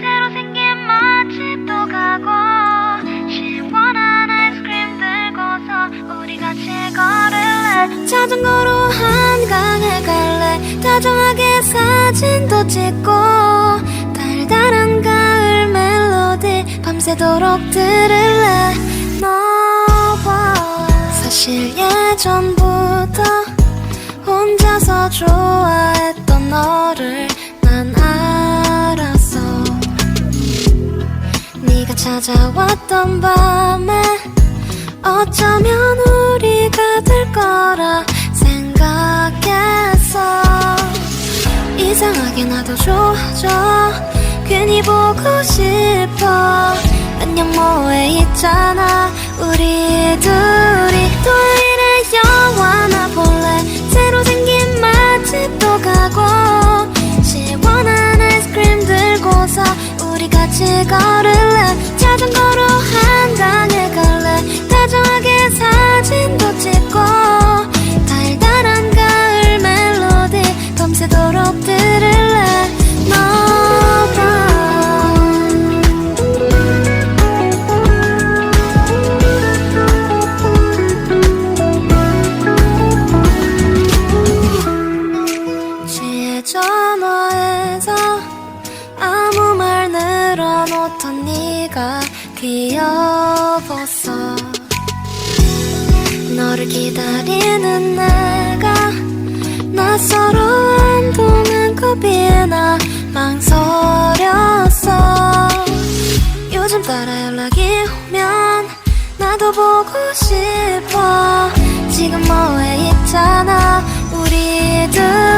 새로 생긴 맛집도 가고 시원한 아이스크림 들고서 우리 같이 걸을래? 자전거로 한강에 갈래? 다정하게 사진도 찍고 달달한 가을 멜로디 밤새도록 들을래? 너와 사실 예전부터 혼자서 좋아 찾아왔던 밤에 어쩌면 우리가 될 거라 생각했어. 이상하게 나도 좋아져 괜히 보고 싶어. 안녕 뭐해 있잖아. 우리 둘이 토요일에 영화나 볼래? 새로 생긴 맛집도 가고 시원한 아이스크림 들고서 우리 같이 걸 전화해서 아무 말 늘어놓던 네가 귀여웠어 너를 기다리는 내가 낯설어 한동안 겁이 나 망설였어. 요즘 따라 연락이 오면 나도 보고 싶어. 지금 뭐해 있잖아. 우리 둘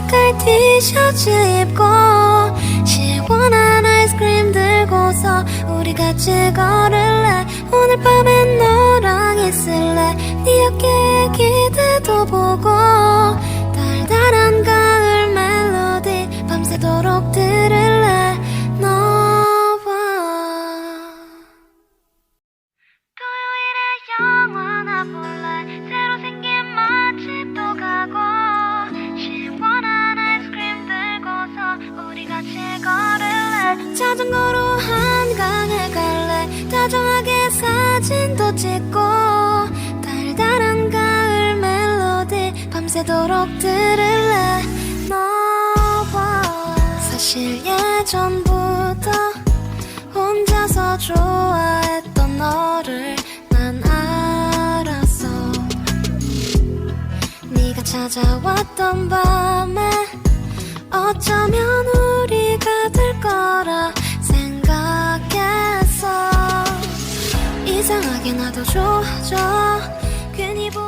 색깔 티셔츠 입고 시원한 아이스크림 들고서 우리 같이 걸을래? 오늘 밤엔 너랑 있을래? 네 어깨에 기대도 보고 한강에 갈래. 다정하게 사진도 찍고 달달한 가을 멜로디 밤새도록 들을래. 너와 사실 예전부터 혼자서 좋아했던 너를 난 알았어. 네가 찾아왔던 밤에 어쩌면 우리가 될 거라 나도 좋아져. 괜히 보